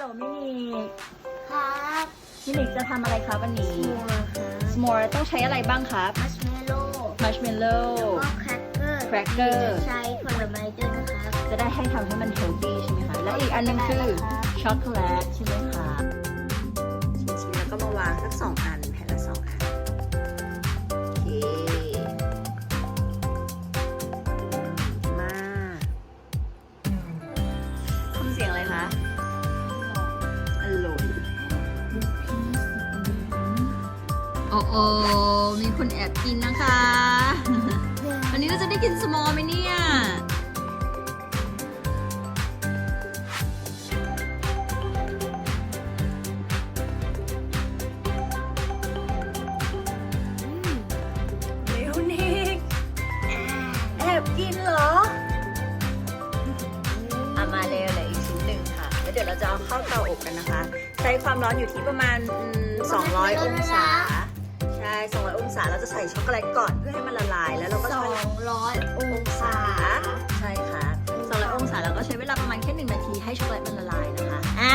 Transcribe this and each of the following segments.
ลโหมินิครับมินิจะทำอะไรครับวันนี้มัวครับสมอลต้องใช้อะไรบ้างครับมัชเมลโล่มัชเมลโล่แล้วก็แครกเกอร์แครกเกอร์จะใช้ผลไม้ด้วยนะครับจะได้ให้ทำให้มันเฮลตี้ใช่ไหมคะ และอีกอันนึงคือช็อกโกแลตใช่ไหมคะชิ้นๆแล้วก็มาวางสักสองอัน โอ้โอมีคนแอบกินนะคะ วันนี้เราจะได้กินสมอลไหมเนี่ย เร็วนิกแอบกินเหรอเอามาเร็วเลยอีกชิ้นหนึ่งค่ะ แล้วเดี๋ยวเราจะเอาเข้าเตาอบกันนะคะ ใช้ความร้อนอยู่ที่ประมาณอืม200 องศา ช่200องศาเราจะใส่ช็อกโกแลตก่อนเพื่อให้มันละลาย แล้วเราก็สใช้องร้อยองศา ใช่ค่ะ200องศาแล้วก็ใช้เวลาประมาณแค่หนึ่งนาทีให้ช็อกโกแลตมันละลายนะคะอะ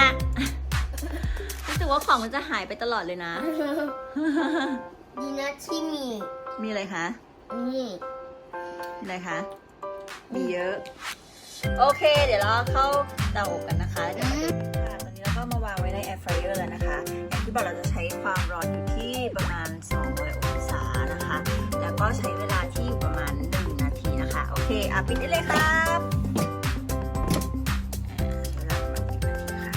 รู้สึกว่าของมันจะหายไปตลอดเลยนะ ดีนะที่มีมีอะไรคะ นี่มีอะไรคะ มีเยอะ โอเค เดี๋ยวเราเข้าเตาอบกันนะคะเดี๋ยวมาดูค่ะตอนนี้เราก็มาวางไว้ในแอร์ฟรายเออร์แล้วนะคะ อย่างที่บอกเราจะใช้ความร้อนอยู่ อเคอะปิดได้เลยครับอ่าเวลาประมาณ1นาทีค่ะ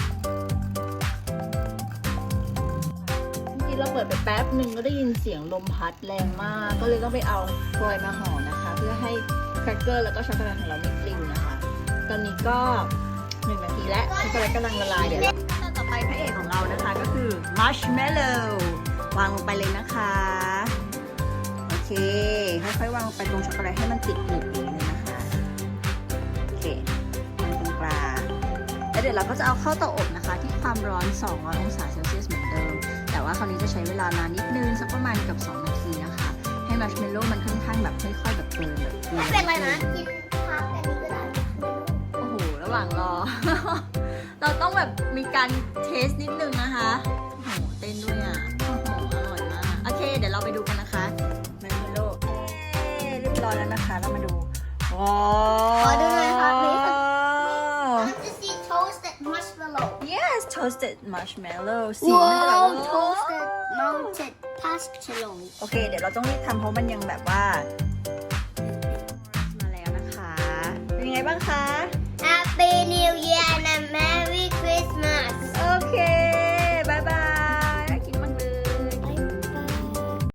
เมื่อกี้เราเปิดไปแป๊บหนึ่งก็ได้ยินเสียงลมพัดแรงมาก ก็เลยต้องไปเอาฟอยล์มาห่อนะคะ เพื่อให้แครกเกอร์แล้วก็ช็อกโกแลตของเราไม่ปลิวนะคะ ตอนนี้ก็หนึ่งนาทีแล้วช็อกโกแลตกำลังละลายเดี๋ยวเราต่อไปพระเอกของเรานะคะก็คือมัชเมลโล่วางลงไปเลยนะคะ โอเคค่อยๆวางลงไปตรงช็อกโกแลตให้มันติดหนึบ แล้วเดี๋ยวเราก็จะเอาเข้าเตาอบนะคะ ที่ความร้อน 200 องศาเซลเซียสเหมือนเดิม แต่ว่าคราวนี้จะใช้เวลานานนิดนึงสักประมาณเกับ2นาทีนะคะ ให้มัชเมลโล่มันค่อนข้างแบบค่อยๆแบบเบิร์นแบบเบิร์ไม่เป็นไรนะกินพักอันนี้ก็ได้โอ้โหระหว่างรอ เราต้องแบบมีการเทสนิดนึงนะคะโอ้โหเต้นด้วยอะโอ้โหอร่อยมากโอเค เดี๋ยวเราไปดูกันนะคะแมนโลเรียบร้อยแล้วนะคะ เรามาดูว้าวขอดูหน่อยครับ please toasted marshmallow สีมันจะแบบ Wow ว่า toasted melted marshmallow โอเค เดี๋ยวเราต้องรีบทำเพราะมันยังแบบว่า มาแล้วนะคะ เป็นยังไงบ้างคะ